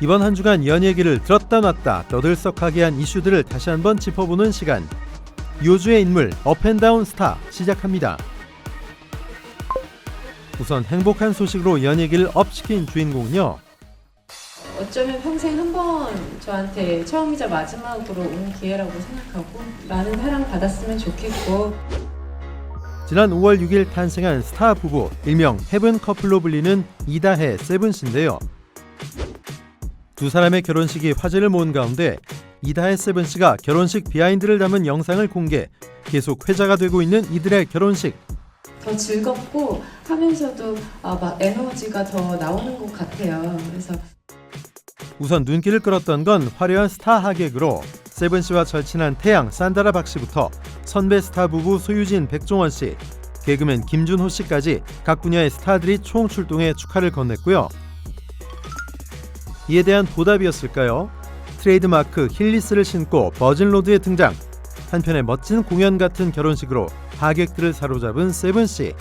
이번 한 주간 연예계를 들었다 놨다 떠들썩하게 한 이슈들을 다시 한번 짚어보는 시간. 요주의 인물 업앤다운 스타 시작합니다. 우선 행복한 소식으로 연예계를 업시킨 주인공은요. 어쩌면 평생 한 번 저한테 처음이자 마지막으로 온 기회라고 생각하고 많은 사랑 받았으면 좋겠고 지난 5월 6일 탄생한 스타 부부 일명 헤븐 커플로 불리는 이다혜 세븐 씨인데요. 두 사람의 결혼식이 화제를 모은 가운데 이다혜 세븐 씨가 결혼식 비하인드를 담은 영상을 공개 계속 회자가 되고 있는 이들의 결혼식 더 즐겁고 하면서도 아, 막 에너지가 더 나오는 것 같아요. 그래서 우선 눈길을 끌었던 건 화려한 스타 하객으로 세븐 씨와 절친한 태양 산다라 박 씨부터 선배 스타 부부 소유진 백종원 씨, 개그맨 김준호 씨까지 각 분야의 스타들이 총 출동해 축하를 건넸고요. 이에 대한 보답이었을까요? 트레이드마크 힐리스를 신고 버진로드에 등장. 한편의 멋진 공연 같은 결혼식으로 하객들을 사로잡은 세븐씨.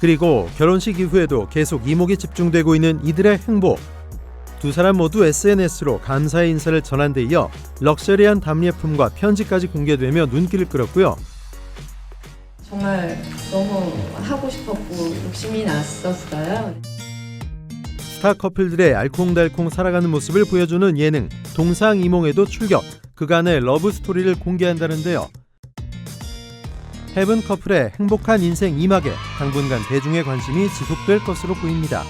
그리고 결혼식 이후에도 계속 이목이 집중되고 있는 이들의 행보. 두 사람 모두 SNS로 감사의 인사를 전한 데 이어 럭셔리한 답례품과 편지까지 공개되며 눈길을 끌었고요. 정말 너무 하고 싶었고 욕심이 났었어요. 스타 커플들의 알콩달콩 살아가는 모습을 보여주는 예능 동상이몽에도 출격. 그간의 러브 스토리를 공개한다는데요. 헤븐 커플의 행복한 인생 2막에 당분간 대중의 관심이 지속될 것으로 보입니다.